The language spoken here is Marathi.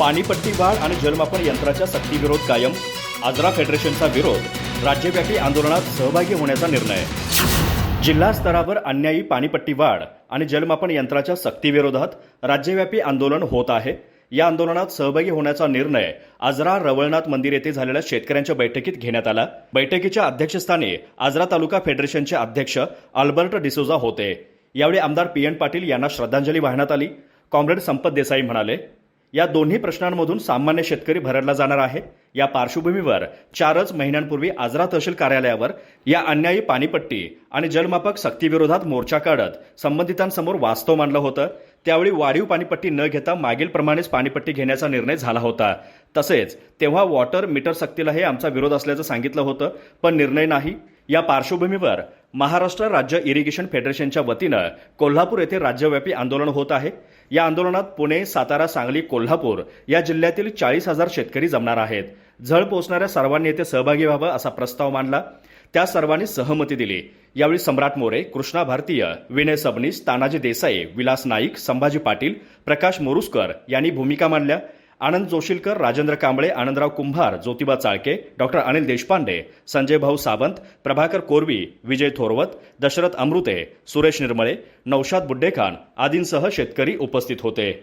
पाणीपट्टी वाढ आणि जलमापन यंत्राच्या सक्तीविरोध कायम आजरा फेडरेशनचा विरोध राज्यव्यापी आंदोलनात सहभागी होण्याचा निर्णय. जिल्हा स्तरावर अन्यायी पाणीपट्टी वाढ आणि जलमापन यंत्राच्या सक्तीविरोधात राज्यव्यापी आंदोलन होत आहे. या आंदोलनात सहभागी होण्याचा निर्णय आजरा रवळनाथ मंदिर येथे झालेल्या शेतकऱ्यांच्या बैठकीत घेण्यात आला. बैठकीच्या अध्यक्षस्थानी आजरा तालुका फेडरेशनचे अध्यक्ष अल्बर्ट डिसोजा होते. यावेळी आमदार पी एन पाटील यांना श्रद्धांजली वाहण्यात आली. कॉम्रेड संपत देसाई म्हणाले या दोन्ही प्रश्नांमधून सामान्य शेतकरी भरडला जाणार आहे. या पार्श्वभूमीवर चारच महिन्यांपूर्वी आजरा तहसील कार्यालयावर या अन्यायी पाणीपट्टी आणि जलमापक सक्तीविरोधात मोर्चा काढत संबंधितांसमोर वास्तव मांडलं होतं. त्यावेळी वाढीव पाणीपट्टी न घेता मागील प्रमाणेच पाणीपट्टी घेण्याचा निर्णय झाला होता. तसेच तेव्हा वॉटर मीटर सक्तीलाही आमचा विरोध असल्याचं सांगितलं होतं पण निर्णय नाही. या पार्श्वभूमीवर महाराष्ट्र राज्य इरिगेशन फेडरेशनच्या वतीनं कोल्हापूर येथे राज्यव्यापी आंदोलन होत आहे. या आंदोलनात पुणे सातारा सांगली कोल्हापूर या जिल्ह्यातील चाळीस हजार शेतकरी जमणार आहेत. झळ पोचणाऱ्या सर्वांनी येथे सहभागी व्हावं असा प्रस्ताव मांडला. त्या सर्वांनी सहमती दिली. यावेळी सम्राट मोरे कृष्णा भारतीय विनय सबनीस तानाजी देसाई विलास नाईक संभाजी पाटील प्रकाश मोरुसकर यांनी भूमिका मांडल्या. आनंद जोशीलकर राजेंद्र कांबळे आनंदराव कुंभार ज्योतिबा चाळके डॉक्टर अनिल देशपांडे संजय भाऊ सावंत प्रभाकर कोरवी विजय थोरवत दशरथ अमृते सुरेश निर्मळे नौशाद बुड्डेखान आदींसह शेतकरी उपस्थित होते.